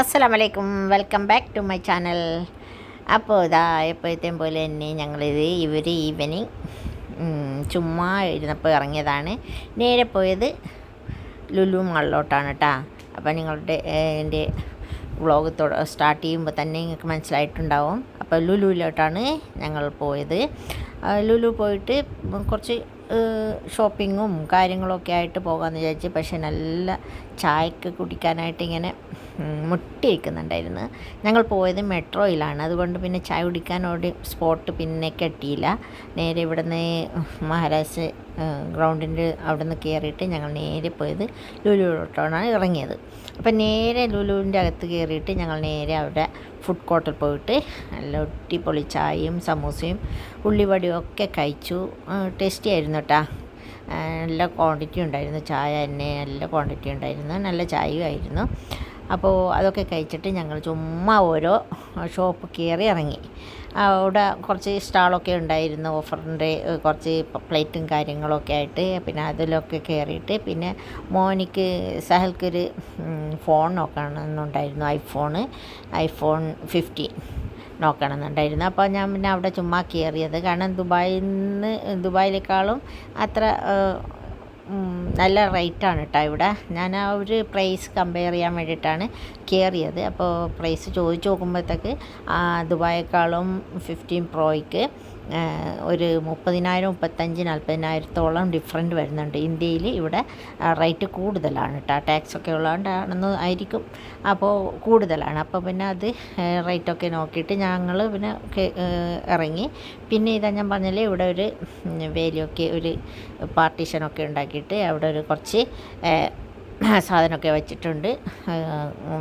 അസ്സലാം വലൈക്കും welcome back to my channel. അപ്പോൾ ഇതാ എപ്പോഴത്തെയും പോലെ തന്നെ ഞങ്ങളിത് ഇവർ ഈവനിങ് ചുമ്മാ ഇരുന്നപ്പോൾ ഇറങ്ങിയതാണ്. നേരെ പോയത് ലുലു മാളിലോട്ടാണ് കേട്ടോ അപ്പോൾ നിങ്ങളുടെ എന്റെ വ്ളോഗ് സ്റ്റാർട്ട് ചെയ്യുമ്പോൾ തന്നെ നിങ്ങൾക്ക് മനസ്സിലായിട്ടുണ്ടാവും. അപ്പോൾ ലുലുവിലോട്ടാണ് ഞങ്ങൾ പോയത്. ലുലു പോയിട്ട് കുറച്ച് ഷോപ്പിങ്ങും കാര്യങ്ങളൊക്കെ ആയിട്ട് പോകാമെന്ന് വിചാരിച്ച് പക്ഷേ നല്ല ചായക്ക് കുടിക്കാനായിട്ട് ഇങ്ങനെ മുട്ടിയിരിക്കുന്നുണ്ടായിരുന്നു ഞങ്ങൾ പോയത് മെട്രോയിലാണ്. അതുകൊണ്ട് പിന്നെ ചായ കുടിക്കാനോട് സ്പോട്ട് പിന്നെ കെട്ടിയില്ല. നേരെ ഇവിടുന്ന് മഹാരാജ് ഗ്രൗണ്ടിന്റെ അവിടെ നിന്ന് കയറിയിട്ട് ഞങ്ങൾ നേരെ പോയത് ലുലുവിലോട്ടാണ് ഇറങ്ങിയത്. അപ്പം നേരെ ലുലുവിന്റെ അകത്ത് കയറിയിട്ട് ഞങ്ങൾ നേരെ അവിടെ ഫുഡ് കോർട്ടിൽ പോയിട്ട് നല്ല ഒട്ടിപ്പൊളി ചായയും സമൂസയും ഉള്ളിവടിയും ഒക്കെ കഴിച്ചു. ടേസ്റ്റി ആയിരുന്നു കേട്ടോ നല്ല ക്വാണ്ടിറ്റി ഉണ്ടായിരുന്നു. ചായ തന്നെ നല്ല ക്വാണ്ടിറ്റി ഉണ്ടായിരുന്നു. നല്ല ചായയും ആയിരുന്നു. അപ്പോൾ അതൊക്കെ കഴിച്ചിട്ട് ഞങ്ങൾ ചുമ്മാ ഓരോ ഷോപ്പ് കയറി ഇറങ്ങി. അവിടെ കുറച്ച് സ്റ്റാളൊക്കെ ഉണ്ടായിരുന്നു ഓഫറിന്റെ കുറച്ച് പ്ലേറ്റും കാര്യങ്ങളൊക്കെ ആയിട്ട്. പിന്നെ അതിലൊക്കെ കയറിയിട്ട് പിന്നെ മോനിക്ക് സഹൽക്കൊരു ഫോൺ നോക്കണമെന്നുണ്ടായിരുന്നു ഐഫോണ്. ഐഫോൺ ഫിഫ്റ്റീൻ നോക്കണമെന്നുണ്ടായിരുന്നു. അപ്പോൾ ഞാൻ പിന്നെ അവിടെ ചുമ്മാ കയറിയത് കാരണം ദുബായിൽ നിന്ന് ദുബായിലേക്കാളും അത്ര നല്ല റേറ്റാണ് കേട്ടോ ഇവിടെ. ഞാൻ ആ ഒരു പ്രൈസ് കമ്പയർ ചെയ്യാൻ വേണ്ടിയിട്ടാണ് കയറിയത് അപ്പോൾ പ്രൈസ് ചോദിച്ച് നോക്കുമ്പോഴത്തേക്ക് ദുബായേക്കാളും ഫിഫ്റ്റീൻ പ്രോയ്ക്ക് ഒരു മുപ്പതിനായിരം മുപ്പത്തഞ്ച് നാൽപ്പതിനായിരത്തോളം ഡിഫറന്റ് വരുന്നുണ്ട്. ഇന്ത്യയിൽ ഇവിടെ റേറ്റ് കൂടുതലാണ് കേട്ടോ ടാക്സ് ഒക്കെ ഉള്ളതുകൊണ്ടാണെന്ന് ആയിരിക്കും. അപ്പോൾ കൂടുതലാണ്. അപ്പോൾ പിന്നെ അത് റേറ്റൊക്കെ നോക്കിയിട്ട് ഞങ്ങൾ പിന്നെ ഇറങ്ങി. പിന്നെ ഇതാ ഞാൻ പറഞ്ഞില്ലേ ഇവിടെ ഒരു വേലിയൊക്കെ ഒരു പാർട്ടീഷനൊക്കെ ഉണ്ടാക്കിയിട്ട് അവിടെ ഒരു കുറച്ച് സാധനമൊക്കെ വെച്ചിട്ടുണ്ട്.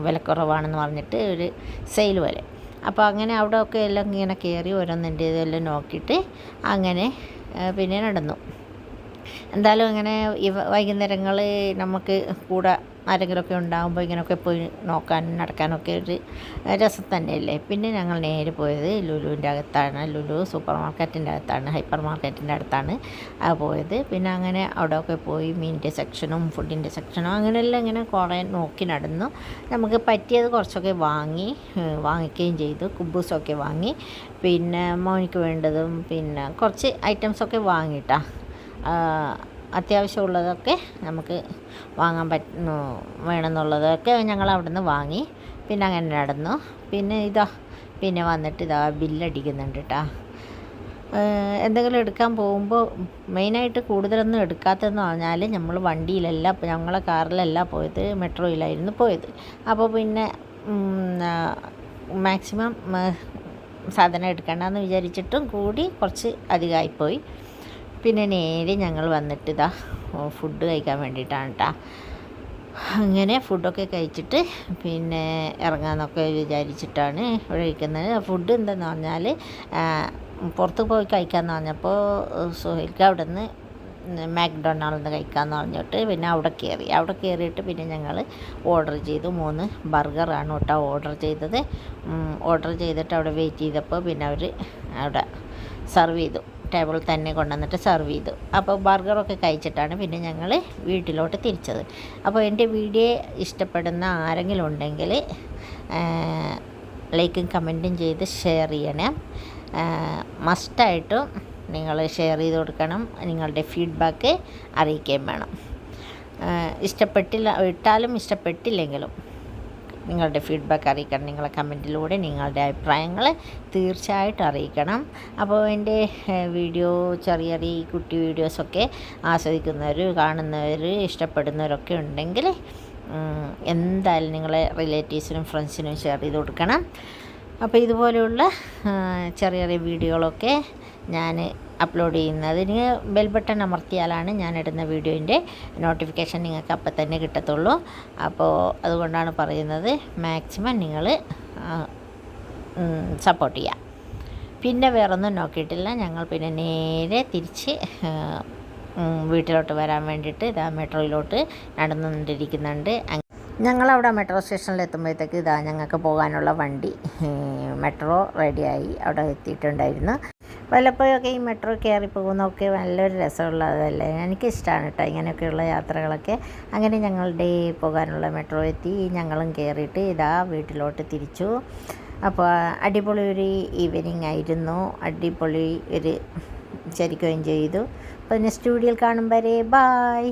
വിലക്കുറവാണെന്ന് പറഞ്ഞിട്ട് ഒരു സെയിൽ പോലെ. അപ്പോൾ അങ്ങനെ അവിടെ ഒക്കെ എല്ലാം ഇങ്ങനെ കയറി ഓരോന്നിന്റെ ഇതെല്ലാം നോക്കിയിട്ട് അങ്ങനെ പിന്നെ നടന്നു. എന്തായാലും ഇങ്ങനെ ഇവ വൈകുന്നേരങ്ങൾ നമുക്ക് കൂടെ ആരെങ്കിലുമൊക്കെ ഉണ്ടാകുമ്പോൾ ഇങ്ങനെയൊക്കെ പോയി നോക്കാനും നടക്കാനൊക്കെ ഒരു രസം തന്നെയല്ലേ? പിന്നെ ഞങ്ങൾ നേരെ പോയത് ലുലുവിന്റെ അകത്താണ്. ലുലു സൂപ്പർ മാർക്കറ്റിന്റെ അകത്താണ് ഹൈപ്പർ മാർക്കറ്റിന്റെ അടുത്താണ് പോയത്. പിന്നെ അങ്ങനെ അവിടെയൊക്കെ പോയി മീനിന്റെ സെക്ഷനും ഫുഡിന്റെ സെക്ഷനും അങ്ങനെയെല്ലാം ഇങ്ങനെ കുറേ നോക്കി നടന്നു. നമുക്ക് പറ്റിയത് കുറച്ചൊക്കെ വാങ്ങി വാങ്ങിക്കുകയും ചെയ്തു കുബൂസൊക്കെ വാങ്ങി. പിന്നെ മോനിക്ക് വേണ്ടതും പിന്നെ കുറച്ച് ഐറ്റംസൊക്കെ വാങ്ങിയിട്ടാണ് അത്യാവശ്യമുള്ളതൊക്കെ നമുക്ക് വാങ്ങാൻ പറ്റുന്നു വേണമെന്നുള്ളതൊക്കെ ഞങ്ങൾ അവിടെ നിന്ന് വാങ്ങി. പിന്നെ അങ്ങനെ നടന്നു. പിന്നെ ഇതാ പിന്നെ വന്നിട്ട് ഇതാ ബില്ലടിക്കുന്നുണ്ട് കേട്ടോ എന്തെങ്കിലും എടുക്കാൻ പോകുമ്പോൾ മെയിനായിട്ട് കൂടുതലൊന്നും എടുക്കാത്തതെന്ന് പറഞ്ഞാൽ നമ്മൾ വണ്ടിയിലല്ല ഞങ്ങളെ കാറിലല്ല പോയത് മെട്രോയിലായിരുന്നു പോയത്. അപ്പോൾ പിന്നെ മാക്സിമം സാധനം എടുക്കണ്ടെന്ന് വിചാരിച്ചിട്ടും കൂടി കുറച്ച് അധികമായിപ്പോയി. പിന്നെ നേരെ ഞങ്ങൾ വന്നിട്ട് ഇതാ ഫുഡ് കഴിക്കാൻ വേണ്ടിയിട്ടാണ് കേട്ടോ അങ്ങനെ ഫുഡൊക്കെ കഴിച്ചിട്ട് പിന്നെ ഇറങ്ങാമെന്നൊക്കെ വിചാരിച്ചിട്ടാണ് ഇവിടെ ഇരിക്കുന്നത്. ഫുഡ് എന്താന്ന് പറഞ്ഞാൽ പുറത്ത് പോയി കഴിക്കാമെന്ന് പറഞ്ഞപ്പോൾ സുഹൈൽക്ക് അവിടെ നിന്ന് മാക്ഡൊണാൾഡിൽ നിന്ന് കഴിക്കാമെന്ന് പറഞ്ഞിട്ട് പിന്നെ അവിടെ കയറി. അവിടെ കയറിയിട്ട് പിന്നെ ഞങ്ങൾ ഓർഡർ ചെയ്തു. മൂന്ന് ബർഗറാണ് കേട്ടോ ഓർഡർ ചെയ്തത്. ഓർഡർ ചെയ്തിട്ട് അവിടെ വെയിറ്റ് ചെയ്തപ്പോൾ പിന്നെ അവർ അവിടെ സെർവ് ചെയ്തു. ടേബിളിൽ തന്നെ കൊണ്ടുവന്നിട്ട് സെർവ് ചെയ്തു. അപ്പോൾ ബർഗറൊക്കെ കഴിച്ചിട്ടാണ് പിന്നെ ഞങ്ങൾ വീട്ടിലോട്ട് തിരിച്ചത്. അപ്പോൾ എന്റെ വീഡിയോ ഇഷ്ടപ്പെടുന്ന ആരെങ്കിലും ഉണ്ടെങ്കിൽ ലൈക്കും കമന്റും ചെയ്ത് ഷെയർ ചെയ്യണം. മസ്റ്റായിട്ടും നിങ്ങൾ ഷെയർ ചെയ്ത് കൊടുക്കണം. നിങ്ങളുടെ ഫീഡ്ബാക്ക് അറിയിക്കുകയും വേണം. ഇഷ്ടപ്പെട്ടില്ല ഇട്ടാലും ഇഷ്ടപ്പെട്ടില്ലെങ്കിലും നിങ്ങളുടെ ഫീഡ്ബാക്ക് അറിയിക്കണം. നിങ്ങളുടെ കമന്റിലൂടെ നിങ്ങളുടെ അഭിപ്രായങ്ങൾ തീർച്ചയായിട്ടും അറിയിക്കണം. അപ്പോൾ എന്റെ വീഡിയോ ചെറിയ ചെറിയ കുട്ടി വീഡിയോസൊക്കെ ആസ്വദിക്കുന്നവർ കാണുന്നവർ ഇഷ്ടപ്പെടുന്നവരൊക്കെ ഉണ്ടെങ്കിൽ എന്തായാലും നിങ്ങളെ റിലേറ്റീവ്സിനും ഫ്രണ്ട്സിനും ഷെയർ ചെയ്ത് കൊടുക്കണം. അപ്പോൾ ഇതുപോലെയുള്ള ചെറിയ ചെറിയ വീഡിയോകളൊക്കെ ഞാൻ അപ്ലോഡ് ചെയ്യുന്നതിന് ബെൽ ബട്ടൺ അമർത്തിയാലാണ് ഞാൻ ഇടുന്ന വീഡിയോന്റെ നോട്ടിഫിക്കേഷൻ നിങ്ങൾക്ക് അപ്പം തന്നെ കിട്ടത്തുള്ളൂ. അപ്പോൾ അതുകൊണ്ടാണ് പറയുന്നത് മാക്സിമം നിങ്ങൾ സപ്പോർട്ട് ചെയ്യുക പിന്നെ വേറൊന്നും നോക്കിയിട്ടില്ല. ഞങ്ങൾ പിന്നെ നേരെ തിരിച്ച് വീട്ടിലോട്ട് വരാൻ വേണ്ടിയിട്ട് ഇതാ മെട്രോയിലോട്ട് നടന്നുകൊണ്ടിരിക്കുന്നുണ്ട്. ഞങ്ങളവിടെ മെട്രോ സ്റ്റേഷനിൽ എത്തുമ്പോഴത്തേക്ക് ഇതാ ഞങ്ങൾക്ക് പോകാനുള്ള വണ്ടി മെട്രോ റെഡിയായി അവിടെ എത്തിയിട്ടുണ്ടായിരുന്നു. വല്ലപ്പോഴൊക്കെ ഈ മെട്രോ കയറി പോകുന്നതൊക്കെ നല്ലൊരു രസമുള്ളതല്ലേ? എനിക്കിഷ്ടമാണ് കേട്ടോ ഇങ്ങനെയൊക്കെയുള്ള യാത്രകളൊക്കെ. അങ്ങനെ ഞങ്ങളുടെ പോകാനുള്ള മെട്രോ എത്തി. ഞങ്ങളും കയറിയിട്ട് ഇതാ വീട്ടിലോട്ട് തിരിച്ചു. അപ്പോൾ അടിപൊളി ഒരു ഈവനിങ് ആയിരുന്നു. അടിപൊളി ഒരു ശരിക്കും ചെയ്തു. അപ്പോൾ നെക്സ്റ്റ് വീഡിയോയിൽ കാണും വരെ. ബായ്